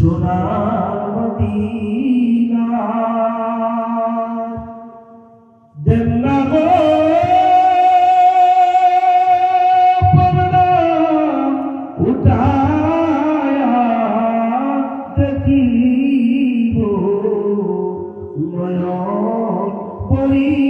সোনার মদিনা। দেন না গো উঠায়া দেখিব নয়ন পড়িয়া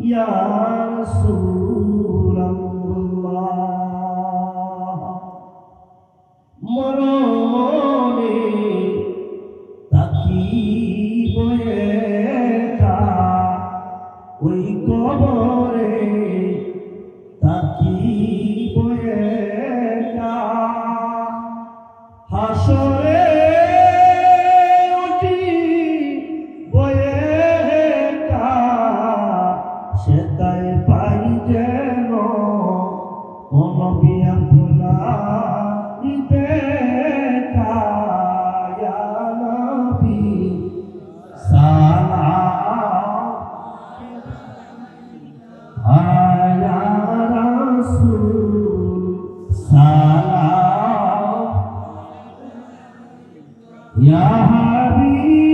يا رسول الله مروني تقي Ya Habib.